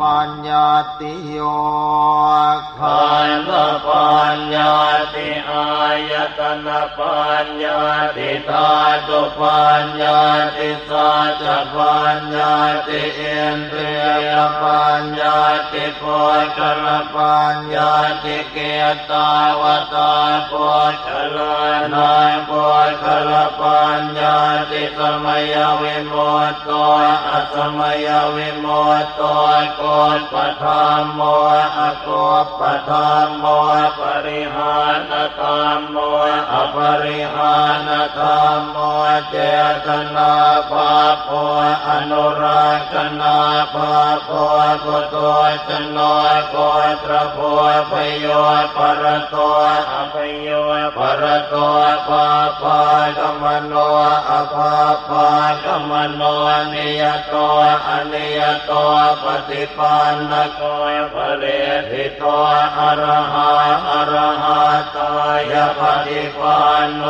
ปัญญาติโยขันธปัญญาติอายตนะปัญญาติธาตุปัญญาติสัจจปัญญาติอินทรียปัญญาติโพชลปัญญาติเกตาวตาโพชล นาโพชลปัญญาติสมัยวิโมตโตอัสมัยวิโมตโตโกฏปทามโมอโกฏปทามโมปริหานธรรมโมอปริหานธรรมโมเจตนาภาโพอนุรักนาภาโพกุโตชโนโกตรโพพโยปรโตอภโยปรโตปาปากมโนอภาปากมโนนิยโตอนิยโตปฏิปันนโกภเรทิโตอรหะอรหะตายปฏิปันโน